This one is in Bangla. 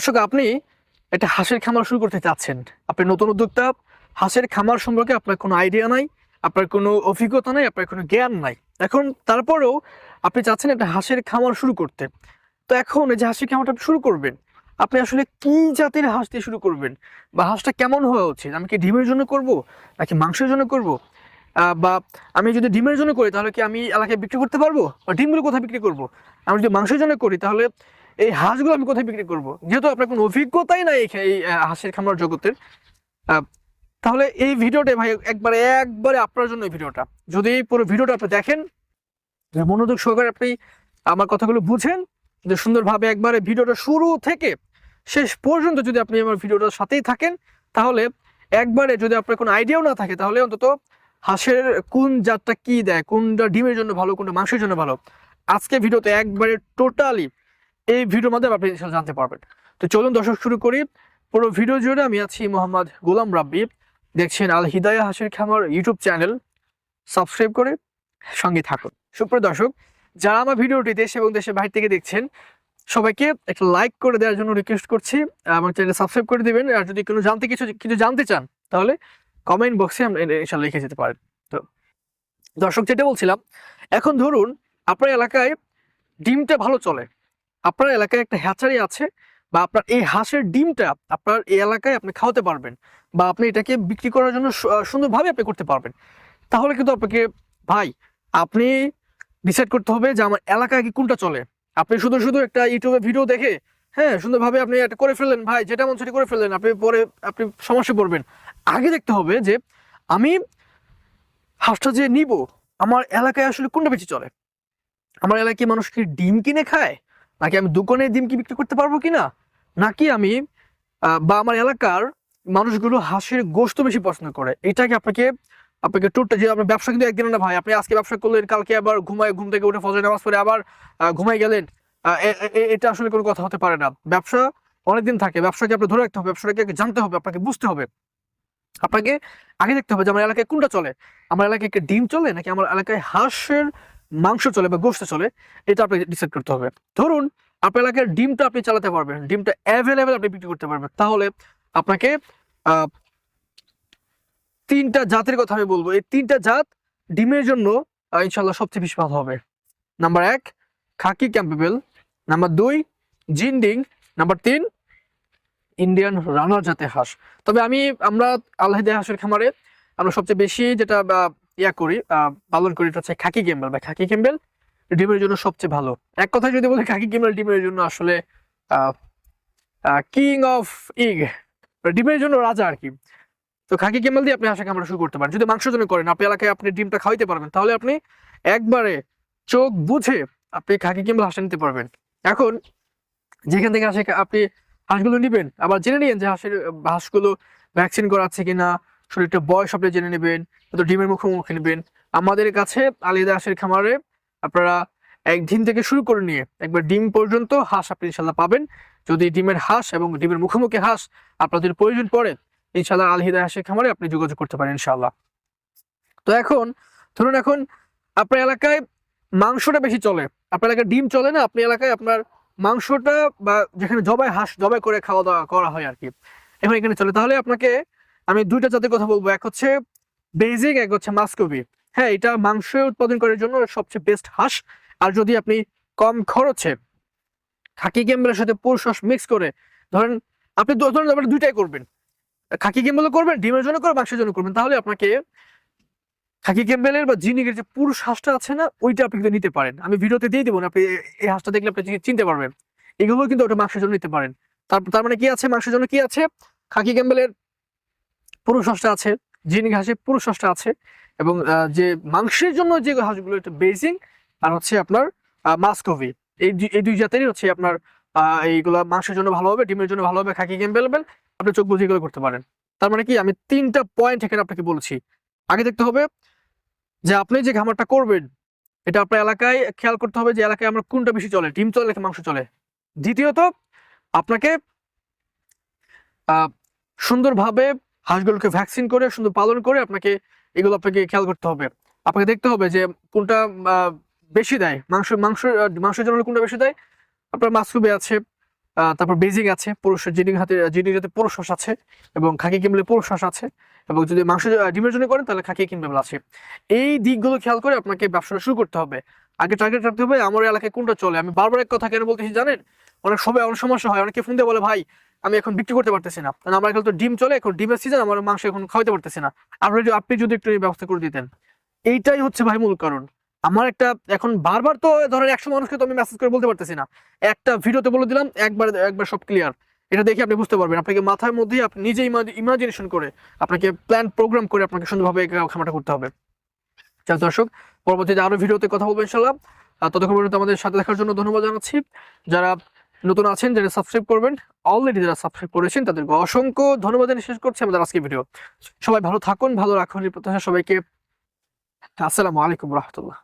দর্শক, আপনি একটা হাঁসের খামার শুরু করতে চাচ্ছেন। আপনি নতুন উদ্যোক্তা, হাঁসের খামার সম্পর্কে আপনার কোনো আইডিয়া নাই, আপনার কোনো অভিজ্ঞতা নাই, আপনার কোনো জ্ঞান নাই। এখন তারপরেও আপনি চাচ্ছেন একটা হাঁসের খামার শুরু করতে। তো এখন এই যে হাঁসের খামারটা আপনি শুরু করবেন, আপনি আসলে কি জাতের হাঁস দিয়ে শুরু করবেন? বা হাঁসটা কেমন হওয়া উচিত? আমি কি ডিমের জন্য করব, নাকি মাংসের জন্য করব? বা আমি যদি ডিমের জন্য করি, তাহলে কি আমি এলাকায় বিক্রি করতে পারব? বা ডিমগুলো কোথায় বিক্রি করব? আমি যদি মাংসের জন্য করি, তাহলে এই হাঁসগুলো আমি কোথায় বিক্রি করব? যেহেতু আপনার কোনো অভিজ্ঞতাই নাই এই হাঁসের খামার জগতের তাহলে এই ভিডিওটা ভাই একবারে একবারে আপনার জন্য এই ভিডিওটা। যদি এই পুরো ভিডিওটা আপনি দেখেন মনোযোগ সহকারে আপনি আমার কথাগুলো বুঝেন, যে সুন্দরভাবে একবারে ভিডিওটা শুরু থেকে শেষ পর্যন্ত যদি আপনি আমার ভিডিওটার সাথেই থাকেন, তাহলে একবারে যদি আপনার কোনো আইডিয়াও না থাকে, তাহলে অন্তত হাঁসের কোন জাতটা কি দেয়, কোনটা ডিমের জন্য ভালো, কোনটা মাংসের জন্য ভালো আজকে ভিডিওতে একবারে টোটালি এই ভিডিওর মাধ্যমে আপনি জানতে পারবেন। তো চলুন দর্শক, শুরু করি। পুরো ভিডিও জুড়ে আমি আছি মোহাম্মদ গোলাম রাব্বি। দেখছেন আল হিদায়া হাসির খামার ইউটিউব চ্যানেল। সাবস্ক্রাইব করে সঙ্গে থাকুন। সুপ্রিয় দর্শক, যারা আমার ভিডিওটি দেশ এবং দেশের বাইরে থেকে দেখছেন, সবাইকে একটা লাইক করে দেওয়ার জন্য রিকোয়েস্ট করছি। আমার চ্যানেল সাবস্ক্রাইব করে দিবেন। আর যদি কোনো জানতে কিছু কিছু জানতে চান, তাহলে কমেন্ট বক্সে ইনশাল্লাহ লিখে যেতে পারেন। তো দর্শক, যেটা বলছিলাম, এখন ধরুন আপনার এলাকায় ডিমটা ভালো চলে। আপনার এলাকায় একটা হ্যাচারি আছে বা আপনার এই হাঁসের ডিমটা আপনার এই এলাকায় আপনি খাওয়াতে পারবেন বা আপনি এটাকে বিক্রি করার জন্য সুন্দরভাবে আপনি করতে পারবেন। তাহলে কিন্তু আপনাকে, ভাই, আপনি ডিসাইড করতে হবে যে আমার এলাকায় কি কোনটা চলে। আপনি শুধু শুধু একটা ইউটিউবে ভিডিও দেখে হ্যাঁ সুন্দরভাবে আপনি এটা করে ফেললেন, ভাই, যেটা মন সেটা করে ফেললেন, আপনি পরে আপনি সমস্যা পড়বেন। আগে দেখতে হবে যে আমি হাঁসটা যে নিব, আমার এলাকায় আসলে কোনটা বেশি চলে? আমার এলাকায় মানুষ কি ডিম কিনে খায়? নাকি আমি দোকানে ডিম কি বিক্রি করতে পারব কিনা? নাকি আমি বা আমার এলাকার মানুষগুলো হাঁসের গোশত বেশি পছন্দ করে? এটাকে আপনাকে আপনাকে টুটটা যে আপনার ব্যবসা কিন্তু একদিন না ভাই, আপনি আজকে ব্যবসা করলেন, কালকে আবার ঘুমায়, ঘুম থেকে উঠে ফজর নামাজ পড়ে আবার ঘুমায় গেলেন। এটা আসলে কোনো কথা হতে পারে না। ব্যবসা অনেকদিন থাকে, ব্যবসাকে আপনি ধরে রাখতে হবে, ব্যবসাটাকে জানতে হবে, আপনাকে বুঝতে হবে। আপনাকে আগে দেখতে হবে যে আমার এলাকায় কোনটা চলে? আমার এলাকায় ডিম চলে, নাকি আমার এলাকায় হাঁসের মাংস চলে বা গোশত চলে, এটা আপনাকে ডিসাইড করতে হবে। ধরুন, আপনার এলাকার ডিমটা আপনি চালাতে পারবেন, ডিমটা অ্যাভেলেবেল আপনি বিক্রি করতে পারবেন। তাহলে আপনাকে তিনটা জাতের কথা আমি বলব। এই তিনটা জাত ডিমের জন্য ইনশাল্লাহ সবচেয়ে বেশি ভালো হবে। নাম্বার এক, খাকি ক্যাম্পেবেল। নাম্বার দুই, জিন্ডিং। নাম্বার তিন, ইন্ডিয়ান রানার জাতের হাঁস। তবে আমি, আমরা আল্লাহিদে হাঁসের খামারে, আমরা সবচেয়ে বেশি যেটা ইয়া করি পালন করি, এটা হচ্ছে খাকি ক্যাম্বেল বা খাকি ক্যাম্বেল ডিমের জন্য সবচেয়ে ভালো। এক কথায় যদি বলি, খাকি ক্যাম্বেল ডিমের জন্য আসলে কিং অফ ইগ ডিমের জন্য রাজা আর কি। তো খাকি ক্যাম্বেল দিয়ে আপনি হাঁসের খামার শুরু করতে পারেন যদি মাংসের জন্য করেন, আপনি এলাকায় আপনি ডিমটা খাওয়াইতে পারবেন, তাহলে আপনি একবারে চোখ বুঝে আপনি খাকি ক্যাম্বেল হাঁসটা নিতে পারবেন। এখন যেখান থেকে হাঁসে, আপনি হাঁসগুলো নিবেন, আবার জেনে নিন যে হাঁসের, হাঁসগুলো ভ্যাকসিন করা আছে কিনা শরীরটা বয়স আপনি জেনে নেবেন তো ডিমের মুখোমুখি নেবেন। আমাদের কাছে আলিদা হাঁসের খামারে আপনারা একদিন থেকে শুরু করে নিয়ে একবার ডিম পর্যন্ত হাঁস আপনি ইনশাল্লাহ পাবেন। যদি ডিমের হাঁস এবং ডিমের মুখোমুখি হাঁস আপনাদের প্রয়োজন পড়ে, ইনশাল্লাহ আলহিদা হাঁসের খামারে আপনি যোগাযোগ করতে পারেন ইনশাল্লাহ। তো এখন, ধরুন এখন আপনার এলাকায় মাংসটা বেশি চলে, আপনার এলাকায় ডিম চলে না, আপনি এলাকায় আপনার মাংসটা বা যেখানে জবাই হাঁস জবাই করে খাওয়া দাওয়া করা হয় আর কি। এখন এখানে চলে, তাহলে আপনাকে আমি দুইটা জাতের কথা বলব। এক হচ্ছে বেজিক এক হচ্ছে মাস্কবি হ্যাঁ এটা মাংস উৎপাদন করার জন্য সবচেয়ে বেস্ট হাঁস। আর যদি আপনি কম খরচে খাকি গেম্বেলের সাথে পুরুষ হাঁস মিক্স করে, ধরেন আপনি ধরেন আপনি দুইটাই করবেন। খাকি গেম্বেলও করবেন, ডিমের জন্য করবেন, মাংসের জন্য করবেন, তাহলে আপনাকে খাকি গেম্বেলের বা জিনিকের যে পুরুষ হাঁসটা আছে না, ওইটা আপনি কিন্তু নিতে পারেন। আমি ভিডিওতে দিয়ে দেবো না, আপনি এই হাঁসটা দেখলে আপনি চিনতে পারবেন। এগুলো কিন্তু ওটা মাংসের জন্য নিতে পারেন। তার তার মানে কি আছে? মাংসের জন্য কি আছে? খাকি গেম্বেলের পুরুষ হাঁসটা আছে জিনিক হাঁসের পুরুষ হাঁসটা আছে এবং যে মাংসের জন্য যে হাঁসগুলো, এটা বেজিং আর হচ্ছে আপনার মাস্কোভি। এই এই দুই জাতেরই হচ্ছে আপনার এইগুলা মাংসের জন্য ভালো হবে, ডিমের জন্য ভালো হবে, খাকি গেম্বেল আপনি চোখ বুঝে এগুলো করতে পারেন। তার মানে কি, আমি তিনটা পয়েন্ট এখানে আপনাকে বলছি। আগে দেখতে হবে যে আপনি যে খামারটা করবেন, এটা আপনার এলাকায় খেয়াল করতে হবে যে এলাকায় আমরা কোনটা বেশি চলে, ডিম চলে নাকি মাংস চলে। দ্বিতীয়ত, আপনাকে সুন্দরভাবে হাঁসগুলোকে ভ্যাকসিন করে সুন্দর পালন করে আপনাকে এগুলো আপনাকে খেয়াল করতে হবে। আপনাকে দেখতে হবে যে কোনটা বেশি দেয়, মাংস মাংস মাংসের জন্য কোনটা বেশি দেয়। আপনার মাছকুবি আছে তারপর বেজিং আছে, পুরুষ জিডিং হাতে জিডিং যাতে পুরুষ হাঁস আছে এবং খাকি কিনলে পুরুষ হাঁস আছে। এবং যদি মাংস ডিমের জন্য করেন, তাহলে খাকি কিনবেল আছে। এই দিকগুলো খেয়াল করে আপনাকে ব্যবসাটা শুরু করতে হবে। আগে টার্গেট রাখতে হবে, আমার এলাকায় কোনটা চলে? আমি বারবার এক কথা কেন বলতেছি জানেন? অনেক সময়, অনেক সমস্যা হয়, অনেকে ফোন দিয়ে বলে, ভাই আমি এখন বিক্রি করতে পারতেছি না। কারণ আমার এখানে তো ডিম চলে, এখন ডিমের সিজন আমার মাংস এখন খাওয়াতে পারতেছি না। আপনি যদি আপনি যদি একটু ব্যবস্থা করে দিতেন। এইটাই হচ্ছে ভাই মূল কারণ। আমার একটা এখন বারবার তো ধরেন একশো মানুষকে তো আমি মেসেজ করে বলতে পারতেছি না। একটা ভিডিওতে বলে দিলাম, একবার একবার সব ক্লিয়ার এটা দেখে আপনি বুঝতে পারবেন। আপনাকে মাথার মধ্যে আপনি নিজে ইমাজিনেশন করে আপনাকে প্ল্যান প্রোগ্রাম করে আপনাকে সুন্দরভাবে এই খামারটা করতে হবে। চার দর্শক, পরবর্তীতে আরও ভিডিওতে কথা বলব ইনশাল্লাহ ততক্ষণ পর্যন্ত আমাদের সাথে দেখার জন্য ধন্যবাদ জানাচ্ছি। যারা নতুন আছেন যারা সাবস্ক্রাইব করবেন অলরেডি যারা সাবস্ক্রাইব করেছেন, তাদেরকে অসংখ্য ধন্যবাদ শেষ করছি আমাদের আজকে ভিডিও সবাই ভালো থাকুন, ভালো রাখুন, এই প্রত্যাশা সবাইকে। আসসালামু আলাইকুম রহমতুল্লাহ।